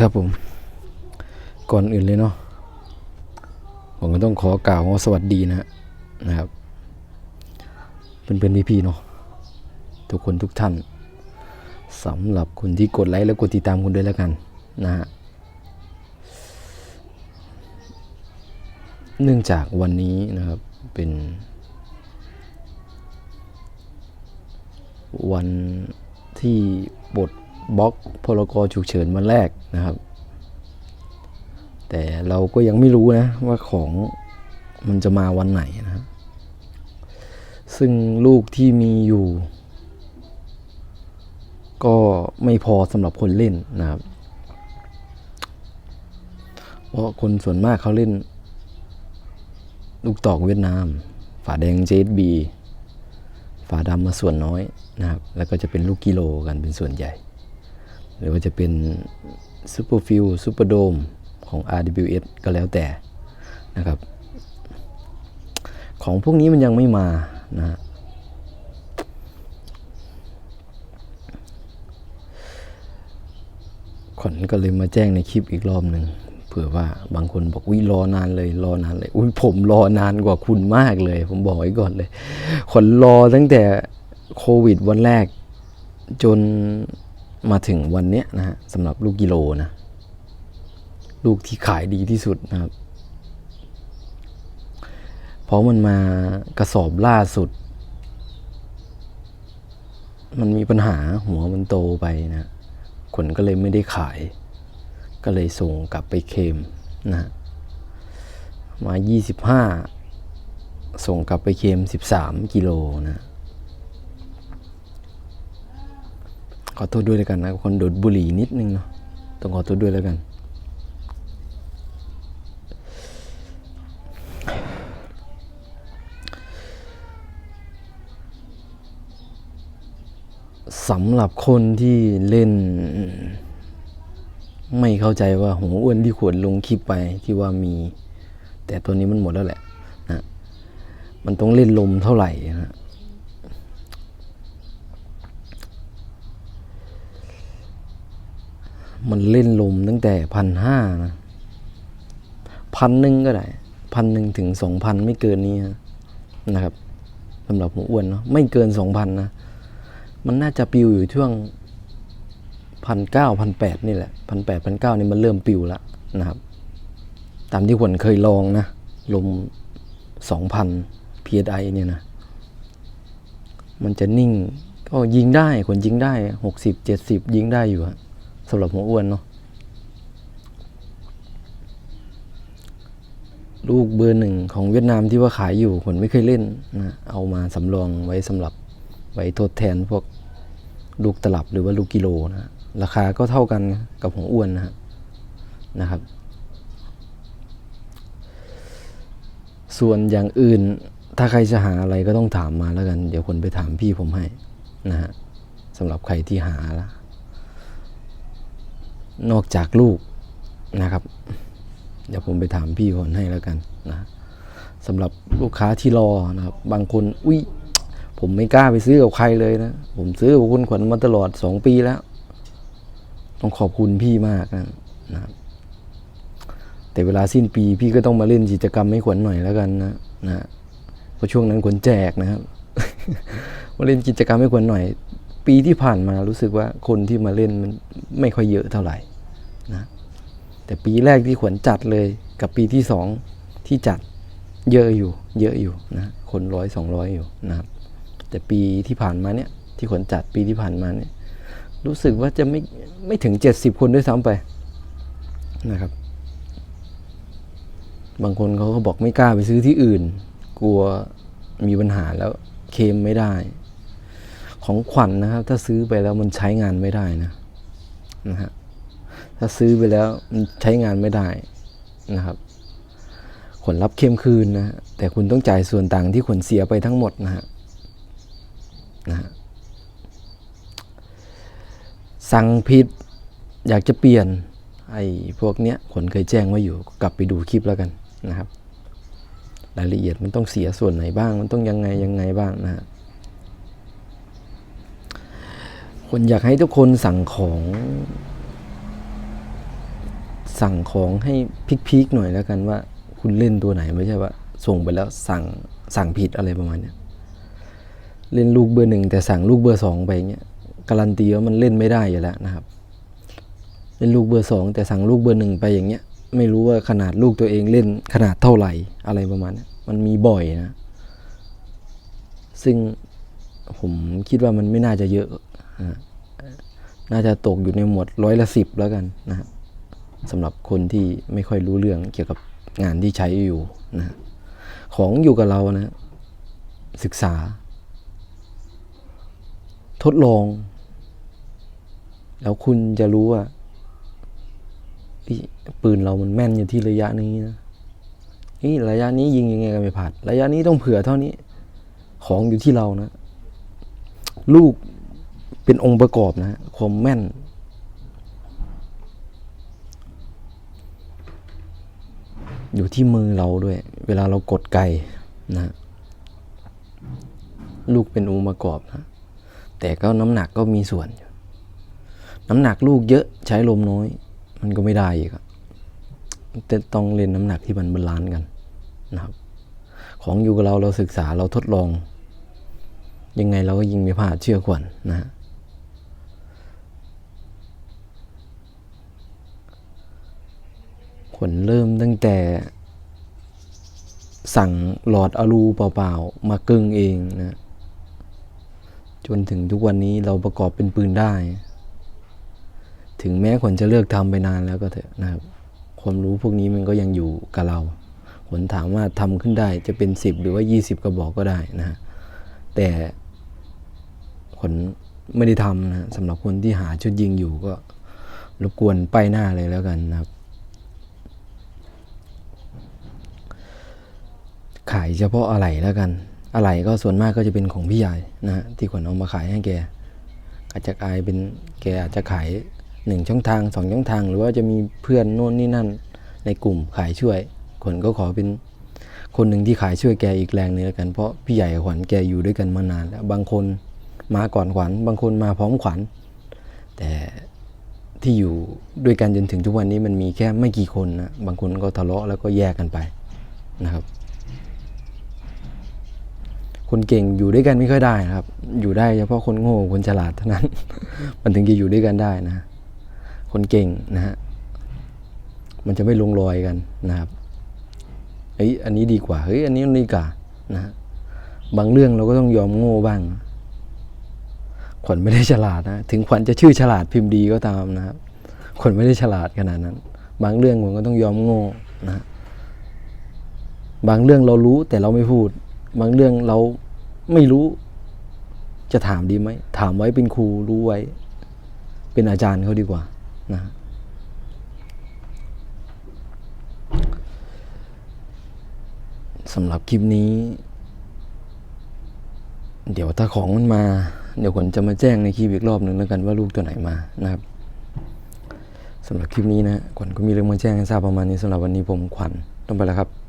ครับผม ก่อนอื่นเลยเนาะผมก็ต้องขอกล่าวว่าสวัสดีนะนะครับเป็นเป็นพี่ๆเนาะทุกคนทุกท่านสำหรับคนที่กดไลค์และกดติดตามคุณด้วยแล้วกันนะฮะเนื่องจากวันนี้นะครับเป็นวันที่ปลด บล็อกพรกฉุกเฉินวันแรกนะครับ แต่เราก็ยังไม่รู้นะว่าของมันจะมาวันไหนนะครับ ซึ่งลูกที่มีอยู่ ก็ไม่พอสำหรับคนเล่นนะครับ เพราะคนส่วนมากเขาเล่น ลูกตอกเวียดนาม ฝาแดง JSB ฝาดำมาส่วนน้อยนะครับ แล้วก็จะเป็นลูกกิโลกันเป็นส่วนใหญ่ หรือว่าจะเป็นซูเปอร์ฟิลซูเปอร์โดมของ RWS ก็แล้วแต่นะครับ ของพวกนี้มันยังไม่มานะขวัญก็เลยมาแจ้งในคลิปอีกรอบหนึ่งเผื่อว่าบางคนบอกวิรอนานเลยรอนานเลยอุ้ยผมรอนานกว่าคุณมากเลย ผมบอกไว้ก่อนเลยขวัญรอตั้งแต่โควิดวันแรกจน มาถึงวันเนี้ยนะฮะสำหรับลูกกิโลนะ ลูกที่ขายดีที่สุดนะครับ เพราะมันมากระสอบล่าสุด มันมีปัญหาหัวมันโตไปนะขนก็เลยไม่ได้ขาย ก็เลยส่งกลับไปเคมนะฮะมา 25 ส่งกลับไปเคม 13 กิโลนะ ขอโทษด้วยแล้วกันนะคนดูดบุหรี่นิดนึงเนาะต้องขอโทษด้วยแล้วกันสำหรับคนที่เล่น ไม่เข้าใจว่าหัวอ้วนที่ขวดลงคลิปไปที่ว่ามี แต่ตัวนี้มันหมดแล้วแหละนะมันต้องเล่นลมเท่าไหร่นะ มันเล่นลมตั้งแต่พันห้านะพันหนึ่งก็ได้พันหนึ่งถึงสองพันไม่เกินนี้นะครับสำหรับหัวอ้วนเนาะไม่เกินสองพันนะ มันน่าจะปิวอยู่ช่วงพันเก้าพันแปดนี่แหละพันแปดพันเก้านี่มันเริ่มปิวแล้วนะครับ ตามที่ขวัญเคยลองนะ ลมสองพัน psi เนี่ยนะ มันจะนิ่ง ก็ยิงได้ขวัญยิงได้หกสิบเจ็ดสิบยิงได้อยู่ฮะ สำหรับหัวอ้วนเนาะลูกเบอร์หนึ่งของเวียดนามที่ว่าขายอยู่ขวัญไม่เคยเล่นนะเอามาสำรองไว้สำหรับไว้ทดแทนพวกลูกตลับหรือว่าลูกกิโลนะราคาก็เท่ากันกับของอ้วนนะฮะนะครับ ส่วนอย่างอื่นถ้าใครจะหาอะไรก็ต้องถามมาแล้วกัน เดี๋ยวคนไปถามพี่ผมให้นะฮะสำหรับใครที่หาละ นอกจากลูกนะครับ เดี๋ยวผมไปถามพี่คนให้แล้วกันนะสำหรับลูกค้าที่รอนะครับ บางคนอุ้ยผมไม่กล้าไปซื้อกับใครเลยนะ ผมซื้อกับคุณขวัญมาตลอดสองปีแล้ว ต้องขอบคุณพี่มากนะนะครับ แต่เวลาสิ้นปีพี่ก็ต้องมาเล่นกิจกรรมให้ขวัญหน่อยแล้วกันนะนะเพราะช่วงนั้นขวัญแจกนะครับมาเล่นกิจกรรมให้ขวัญหน่อย ปีที่ผ่านมารู้สึกว่าคนที่มาเล่นมันไม่ค่อยเยอะเท่าไหร่นะแต่ปีแรกที่ขวัญจัดเลยกับปีที่สองที่จัดเยอะอยู่ เยอะอยู่นะคนร้อยสองร้อยอยู่นะครับแต่ปีที่ผ่านมาเนี่ยที่ขวัญจัดปีที่ผ่านมาเนี่ยรู้สึกว่าจะไม่ไม่ถึงเจ็ดสิบคนด้วยซ้ำไปนะครับ บางคนเขาก็บอกไม่กล้าไปซื้อที่อื่น กลัวมีปัญหาแล้วเคมไม่ได้ ของขวัญนะครับ ถ้าซื้อไปแล้วมันใช้งานไม่ได้นะนะฮะถ้าซื้อไปแล้วมันใช้งานไม่ได้นะครับขวัญรับเคลมคืนนะแต่คุณต้องจ่ายส่วนต่างที่ขวัญเสียไปทั้งหมดนะฮะนะฮะสั่งผิดอยากจะเปลี่ยนไอ้พวกเนี้ยผลเคยแจ้งไว้อยู่กลับไปดูคลิปแล้วกันนะครับ รายละเอียดมันต้องเสียส่วนไหนบ้าง มันต้องยังไงยังไงบ้างนะฮะ คนอยากให้ทุกคนสั่งของ สั่งของให้พิกๆหน่อยแล้วกันว่า คุณเล่นตัวไหนไม่ใช่ว่า ส่งไปแล้วสั่งสั่งผิดอะไรประมาณเนี้ยเล่นลูกเบอร์หนึ่งแต่สั่งลูกเบอร์สองไปเงี้ยการันตีว่ามันเล่นไม่ได้อยู่แล้วนะครับเล่นลูกเบอร์สองแต่สั่งลูกเบอร์หนึ่งไปอย่างเงี้ยไม่รู้ว่าขนาดลูกตัวเองเล่นขนาดเท่าไหร่อะไรประมาณนี้มันมีบ่อยนะ ซึ่ง ผมคิดว่ามันไม่น่าจะเยอะนะน่าจะตกอยู่ในหมวดร้อยละสิบแล้วกันนะครับสำหรับคนที่ไม่ค่อยรู้เรื่องเกี่ยวกับงานที่ใช้อยู่นะของอยู่กับเรานะ ศึกษา ทดลอง แล้วคุณจะรู้ว่าปืนเรามันแม่นอยู่ที่ระยะนี้นะนี่ระยะนี้ยิงยังไงก็ไม่ผ่านระยะนี้ต้องเผื่อเท่านี้ ของอยู่ที่เรานะ ลูกเป็นองค์ประกอบนะความแม่น อยู่ที่มือเราด้วย เวลาเรากดไกนะ ลูกเป็นองค์ประกอบนะ แต่ก็น้ำหนักก็มีส่วน น้ำหนักลูกเยอะใช้ลมน้อย มันก็ไม่ได้อีกอะจะต้องเล่นน้ำหนักที่มันบาลานซ์กันนะครับ ของอยู่กับเราเราศึกษาเราทดลอง ยังไงเราก็ยิงไม่พลาดเชื่อขวัญนะฮะขวัญเริ่มตั้งแต่สั่งหลอดอลูเปล่าๆ มากึ่งเองนะ จนถึงทุกวันนี้เราประกอบเป็นปืนได้ ถึงแม้ขวัญจะเลิกทำไปนานแล้วก็เถอะนะครับ ความรู้พวกนี้มันก็ยังอยู่กับเราขวัญถามว่าทำขึ้นได้จะเป็นสิบหรือว่ายี่สิบกระบอกก็ได้นะฮะแต่ ขวัญไม่ได้ทำนะสำหรับคนที่หาชุดยิงอยู่ก็รบกวนไปหน้าเลยแล้วกันนะครับ ขายเฉพาะอะไหล่แล้วกัน อะไหล่ก็ส่วนมากก็จะเป็นของพี่ใหญ่นะฮะที่ขวัญเอามาขายให้แกอาจจะกลายเป็นแกอาจจะขายหนึ่งช่องทางสองช่องทาง หรือว่าจะมีเพื่อนโน่นนี่นั่นในกลุ่มขายช่วยขวัญก็ขอเป็นคนหนึ่งที่ขายช่วยแกอีกแรงหนึงแล้วกันเพราะพี่ใหญ่ขวัญแกอยู่ด้วยกันมานานแล้วบางคน มาก่อนขวัญ บางคนมาพร้อมขวัญ แต่ที่อยู่ด้วยกันจนถึงทุกวันนี้มันมีแค่ไม่กี่คนนะบางคนก็ทะเลาะแล้วก็แยกกันไปนะครับ คนเก่งอยู่ด้วยกันไม่ค่อยได้นะครับ อยู่ได้เฉพาะคนโง่คนฉลาดเท่านั้น มันถึงจะอยู่ด้วยกันได้นะ คนเก่งนะฮะมันจะไม่ลงรอยกันนะครับเฮ้ยอันนี้ดีกว่าเฮ้ยอันนี้ดีกว่านะฮะบางเรื่องเราก็ต้องยอมโง่บ้าง ขวัญไม่ได้ฉลาดนะถึงขวัญจะชื่อฉลาดพิมพ์ดีก็ตามนะครับขวัญไม่ได้ฉลาดขนาดนั้น บางเรื่องผมก็ต้องยอมโง่นะบางเรื่องเรารู้แต่เราไม่พูด บางเรื่องเราไม่รู้ จะถามดีไหมถามไว้เป็นครูรู้ไว้ เป็นอาจารย์เขาดีกว่านะฮะสำหรับคลิปนี้ เดี๋ยวถ้าของมันมา เดี๋ยวผมจะมาแจ้งในคลิปอีกรอบหนึ่งแล้วกันว่าลูกตัวไหนมานะครับสำหรับคลิปนี้นะขวัญก็มีเรื่องมาแจ้งให้ทราบประมาณนี้สำหรับวันนี้ผมขวัญต้องไปแล้วครับ